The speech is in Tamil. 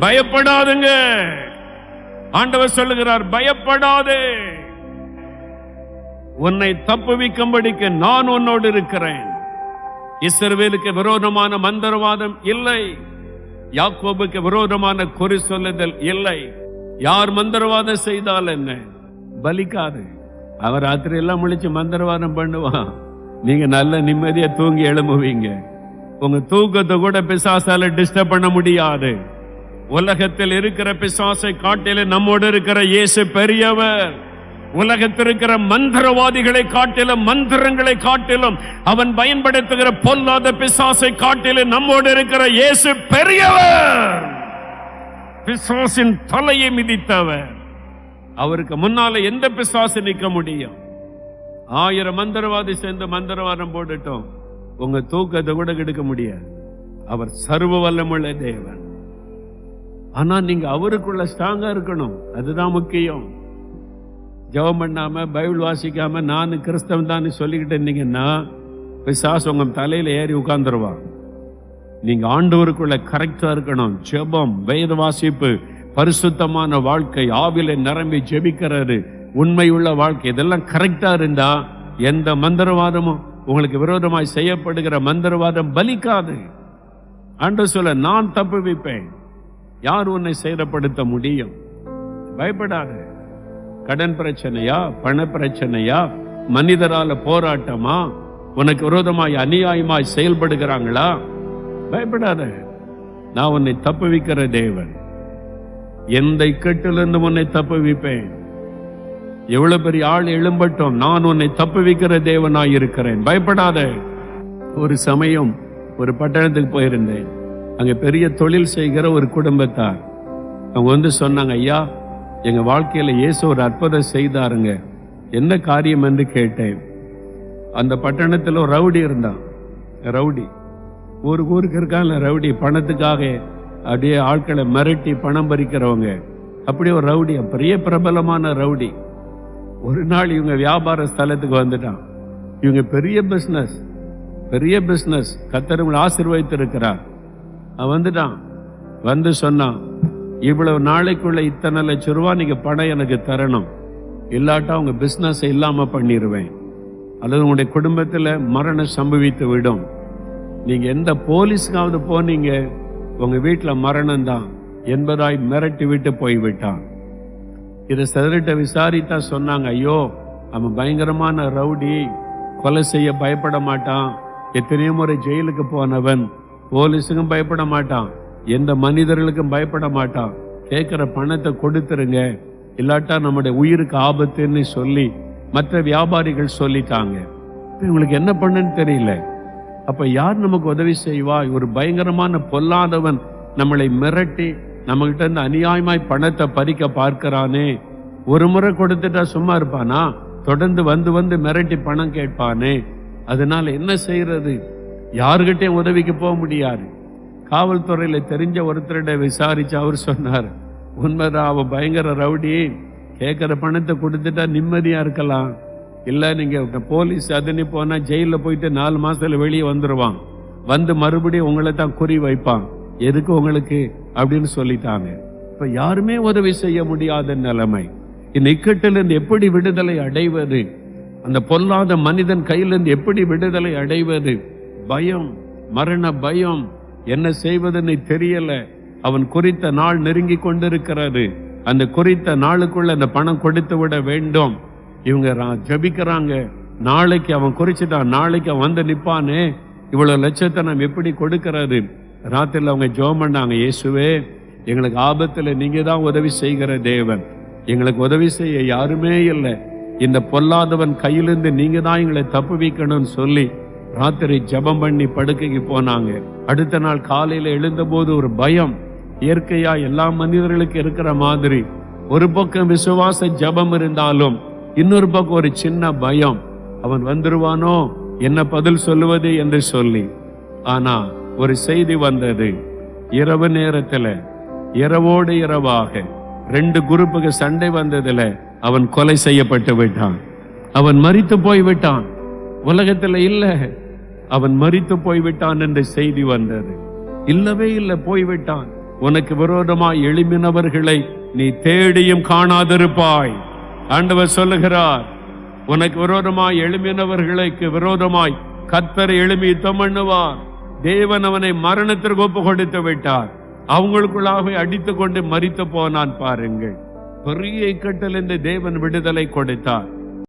பயப்படாதுங்க. ஆண்டவர் சொல்லுகிறார் பயப்படாதே. உன்னை தப்புவிக்கும்படிக்கு நான் உன்னோடு இருக்கிறேன். இஸ்ரவேலுக்கு விரோதமான மந்திரவாதம் இல்லை. யாக்கோபுக்கு விரோதமான குறி சொல்லுதல் இல்லை. யார் மந்திரவாதம் செய்தால் என்ன? பலிக்காது. அவர் ராத்திரி எல்லாம் முழிச்சு மந்திரவாதம் பண்ணுவான் நீங்க நல்ல நிம்மதியா தூங்கி எழும்புவீங்க. உங்க தூக்கத்தை கூட பிசாசால டிஸ்டர்ப் பண்ண முடியாது. உலகத்தில் இருக்கிற பிசாசை காட்டில நம்மோடு இருக்கிற இயேசு பெரியவர். உலகத்தில் இருக்கிற மந்திரவாதிகளை காட்டிலும் மந்திரங்களை காட்டிலும் அவன் பயன்படுத்துகிற பொல்லாத பிசாசை காட்டிலும் நம்மோடு இருக்கிற இயேசு பெரியவர். பிசாசின் தலையை மிதித்தவர். அவருக்கு முன்னால எந்த பிசாசு நிற்க முடியும்? ஆயிரம் மந்திரவாதி சேர்ந்து மந்திரவாதம் போட்டுட்டோம். உங்க தூக்கத்தை கூட கெடுக்க முடியாது. அவர் சர்வ வல்லமுள்ள தேவன். ஆனா நீங்க அவருக்குள்ள ஸ்ட்ராங்கா இருக்கணும். அதுதான் முக்கியம். ஜெபம் பண்ணாம பைபிள் வாசிக்காம நான் கிறிஸ்தவன் தான் சொல்லிக்கிட்டு இருந்தீங்கன்னா விசாஸ் உங்க தலையில ஏறி உட்கார்ந்துருவான் நீங்க ஆண்டவருக்குள்ள கரெக்டா இருக்கணும். ஜெபம் வேத வாசிப்பு பரிசுத்தமான வாழ்க்கை ஆவில நிரம்பி ஜெபிக்கிறது உண்மையுள்ள வாழ்க்கை இதெல்லாம் கரெக்டா இருந்தா எந்த மந்திரவாதமும் உங்களுக்கு விரோதமாய் செய்யப்படுகிற மந்திரவாதம் பலிக்காது. அன்று சொல்ல நான் தப்பு வைப்பேன் யார் உன்னை சேதப்படுத்த முடியும்? பயப்படாத. கடன் பிரச்சனையா பண பிரச்சனையா மனிதரால போராட்டமா? உனக்கு விரோதமாய் அநியாயமாய் செயல்படுகிறாங்களா? பயப்படாத. நான் உன்னை தப்புவிக்கிற தேவன். எந்த இக்கட்டிலிருந்து உன்னை தப்புவிப்பேன்? எவ்வளவு பெரிய ஆள் எழும்பட்டும். நான் உன்னை தப்புவிக்கிற தேவனாய் இருக்கிறேன். பயப்படாத. ஒரு சமயம் ஒரு பட்டணத்துக்கு போயிருந்தேன். அங்க பெரிய தொழில் செய்கிற ஒரு குடும்பத்தார் அவங்க வந்து சொன்னாங்க ஐயா எங்க வாழ்க்கையில இயேசு ஒரு அற்புதம் செய்தாருங்க. என்ன காரியம் என்று கேட்டேன். அந்த பட்டணத்துல ஒரு ரவுடி இருந்தான். ரவுடி. ஒரு ஊருக்கு இருக்கான்ல ரவுடி. பணத்துக்காக அப்படியே ஆட்களை மிரட்டி பணம் பறிக்கிறவங்க. அப்படி ஒரு ரவுடி பெரிய பிரபலமான ரவுடி. ஒரு நாள் இவங்க வியாபார ஸ்தலத்துக்கு வந்துட்டான். இவங்க பெரிய பிஸ்னஸ் பெரிய பிஸ்னஸ் கத்தர் இவங்களை ஆசீர்வதித்து இருக்கிறார் அவன் வந்துட்டான். வந்து சொன்னான் இவ்வளவு நாளைக்குள்ள இத்தனை லட்சம் ரூபா நீங்க பணம் எனக்கு தரணும். இல்லாட்டா உங்க பிஸ்னஸ் இல்லாம பண்ணிடுவேன் அல்லது உங்களுடைய குடும்பத்துல மரணம் சம்பவித்து விடும். நீங்க எந்த போலீஸ்க்காவது போனீங்க உங்க வீட்டில் மரணம் தான். என்பதாய் மிரட்டி விட்டு போய்விட்டான். இதை சிதறிட்ட விசாரித்தா சொன்னாங்க ஐயோ அவன் பயங்கரமான ரவுடி. கொலை செய்ய பயப்பட மாட்டான். எத்தனையோ முறை ஜெயிலுக்கு போனவன். போலீஸுக்கும் பயப்பட மாட்டான். எந்த மனிதர்களுக்கும் பயப்பட மாட்டான். கேட்குற பணத்தை கொடுத்துருங்க. இல்லாட்டா நம்முடைய உயிருக்கு ஆபத்துன்னு சொல்லி மற்ற வியாபாரிகள் சொல்லிட்டாங்க. இவங்களுக்கு என்ன பண்ணுன்னு தெரியல. அப்ப யார் நமக்கு உதவி செய்வா? ஒரு பயங்கரமான பொல்லாதவன். நம்மளை மிரட்டி நம்மகிட்ட இருந்து அநியாயமாய் பணத்தை பறிக்க பார்க்கிறானே. ஒரு முறை கொடுத்துட்டா சும்மா இருப்பானா? தொடர்ந்து வந்து வந்து மிரட்டி பணம் கேட்பானே. அதனால என்ன செய்யறது யாருகிட்டயும் உதவிக்கு போக முடியாது. காவல்துறையில் தெரிஞ்ச ஒருத்தரிட விசாரித்து அவர் சொன்னார். உண்மைதான் அவன் பயங்கர ரவுடி. கேட்குற பணத்தை கொடுத்துட்டா நிம்மதியாக இருக்கலாம். இல்லை நீங்கள் போலீஸ் அதுன்னு போனால் ஜெயிலில் போயிட்டு நாலு மாதத்தில் வெளியே வந்துடுவான் வந்து மறுபடியும் உங்களை தான் குறி வைப்பான். எதுக்கு உங்களுக்கு? அப்படின்னு சொல்லிட்டாங்க. இப்போ யாருமே உதவி செய்ய முடியாத நிலைமை. இந்நிக்கட்டிலிருந்து எப்படி விடுதலை அடைவது? அந்த பொல்லாத மனிதன் கையிலிருந்து எப்படி விடுதலை அடைவது? பயம் மரண பயம். என்ன செய்வதுன்னு தெரியல. அவன் குறித்த நாள் நெருங்கி கொண்டிருக்கிறது. அந்த குறித்த நாளுக்குள்ள அந்த பணம் கொடுத்து விட வேண்டும். இவங்க ரா- ஜெபிக்கிறாங்க. நாளைக்கு அவன் குறிச்சிட்டான். நாளைக்கு அவன் வந்து நிப்பானே. இவ்வளவு லட்சத்தை நம்ம எப்படி கொடுக்கறது? ராத்திரில அவங்க ஜெபம் பண்ணாங்க இயேசுவே எங்களுக்கு ஆபத்துல நீங்க தான் உதவி செய்கிற தேவன். எங்களுக்கு உதவி செய்ய யாருமே இல்லை. இந்த பொல்லாதவன் கையிலிருந்து நீங்க தான் எங்களை தப்பு வைக்கணும்னு சொல்லி ராத்திரி ஜெபம் பண்ணி படுக்கைக்கு போனாங்க. அடுத்த நாள் காலையில எழுந்தபோது ஒரு பயம். இயற்கையா எல்லா மனிதர்களுக்கு இருக்கிற மாதிரி. ஒரு பக்கம் விசுவாச ஜெபம் இருந்தாலும் இன்னொரு பக்கம் ஒரு சின்ன பயம். அவன் வந்துருவானோ? என்ன பதில் சொல்லுவது என்று சொல்லி. ஆனா ஒரு செய்தி வந்தது. இரவு நேரத்துல இரவோடு இரவாக ரெண்டு குரூப்புக்கு சண்டை வந்ததுல அவன் கொலை செய்யப்பட்டு விட்டான். அவன் மறித்து போய் விட்டான் உலகத்தில் இல்லை. அவன் மறித்து போய் விட்டான் என்ற செய்தி வந்தது. இல்லவே இல்லை போய்விட்டான். உனக்கு விரோதமாய் எழுமினவர்களை நீ தேடியும் காணாதிருப்பாய். ஆண்டவர் சொல்லுகிறார் உனக்கு விரோதமாய் எழுமினவர்களுக்கு விரோதமாய் கத்தரை எழுமி தமிழ்வார் தேவன் அவனை மரணத்திற்கு ஒப்பு கொடுத்து விட்டார். அவங்களுக்குள்ளாகவே அடித்துக்கொண்டு கொண்டு போனான் பாருங்கள். பெரிய இக்கட்டிலிருந்து தேவன் விடுதலை கொடுத்தார்.